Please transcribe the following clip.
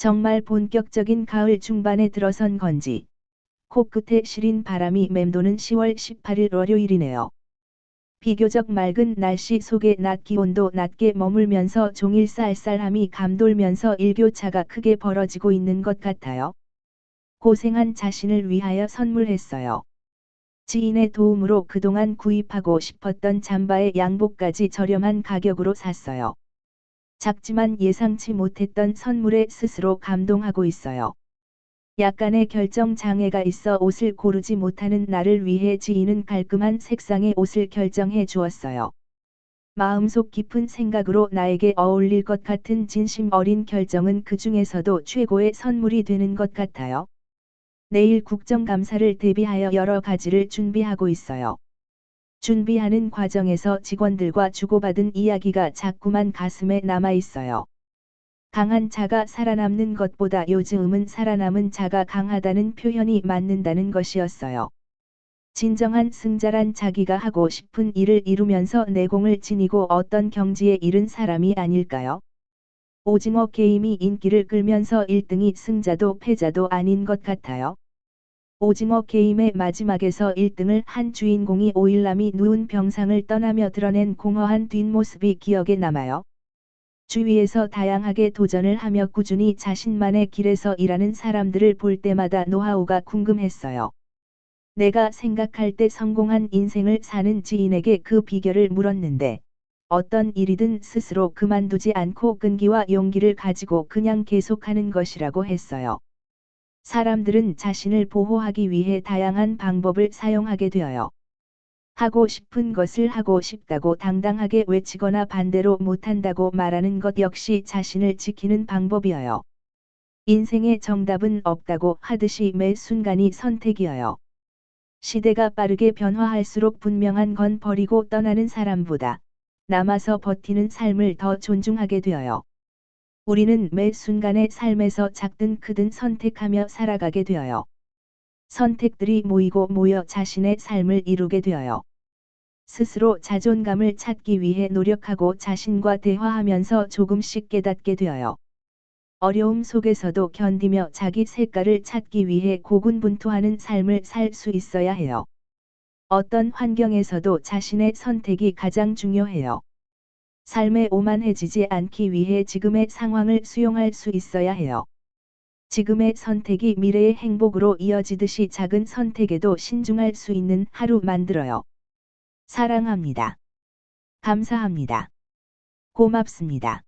정말 본격적인 가을 중반에 들어선 건지 코끝에 시린 바람이 맴도는 10월 18일 월요일이네요. 비교적 맑은 날씨 속에 낮 기온도 낮게 머물면서 종일 쌀쌀함이 감돌면서 일교차가 크게 벌어지고 있는 것 같아요. 고생한 자신을 위하여 선물했어요. 지인의 도움으로 그동안 구입하고 싶었던 잠바의 양복까지 저렴한 가격으로 샀어요. 작지만 예상치 못했던 선물에 스스로 감동하고 있어요. 약간의 결정 장애가 있어 옷을 고르지 못하는 나를 위해 지인은 깔끔한 색상의 옷을 결정해 주었어요. 마음속 깊은 생각으로 나에게 어울릴 것 같은 진심 어린 결정은 그 중에서도 최고의 선물이 되는 것 같아요. 내일 국정감사를 대비하여 여러 가지를 준비하고 있어요. 준비하는 과정에서 직원들과 주고받은 이야기가 자꾸만 가슴에 남아 있어요. 강한 자가 살아남는 것보다 요즘은 살아남은 자가 강하다는 표현이 맞는다는 것이었어요. 진정한 승자란 자기가 하고 싶은 일을 이루면서 내공을 지니고 어떤 경지에 이른 사람이 아닐까요? 오징어 게임이 인기를 끌면서 1등이 승자도 패자도 아닌 것 같아요. 오징어 게임의 마지막에서 1등을 한 주인공이 오일남이 누운 병상을 떠나며 드러낸 공허한 뒷모습이 기억에 남아요. 주위에서 다양하게 도전을 하며 꾸준히 자신만의 길에서 일하는 사람들을 볼 때마다 노하우가 궁금했어요. 내가 생각할 때 성공한 인생을 사는 지인에게 그 비결을 물었는데 어떤 일이든 스스로 그만두지 않고 끈기와 용기를 가지고 그냥 계속하는 것이라고 했어요. 사람들은 자신을 보호하기 위해 다양한 방법을 사용하게 되어요. 하고 싶은 것을 하고 싶다고 당당하게 외치거나 반대로 못한다고 말하는 것 역시 자신을 지키는 방법이어요. 인생의 정답은 없다고 하듯이 매 순간이 선택이어요. 시대가 빠르게 변화할수록 분명한 건 버리고 떠나는 사람보다 남아서 버티는 삶을 더 존중하게 되어요. 우리는 매 순간의 삶에서 작든 크든 선택하며 살아가게 되어요. 선택들이 모이고 모여 자신의 삶을 이루게 되어요. 스스로 자존감을 찾기 위해 노력하고 자신과 대화하면서 조금씩 깨닫게 되어요. 어려움 속에서도 견디며 자기 색깔을 찾기 위해 고군분투하는 삶을 살 수 있어야 해요. 어떤 환경에서도 자신의 선택이 가장 중요해요. 삶에 오만해지지 않기 위해 지금의 상황을 수용할 수 있어야 해요. 지금의 선택이 미래의 행복으로 이어지듯이 작은 선택에도 신중할 수 있는 하루 만들어요. 사랑합니다. 감사합니다. 고맙습니다.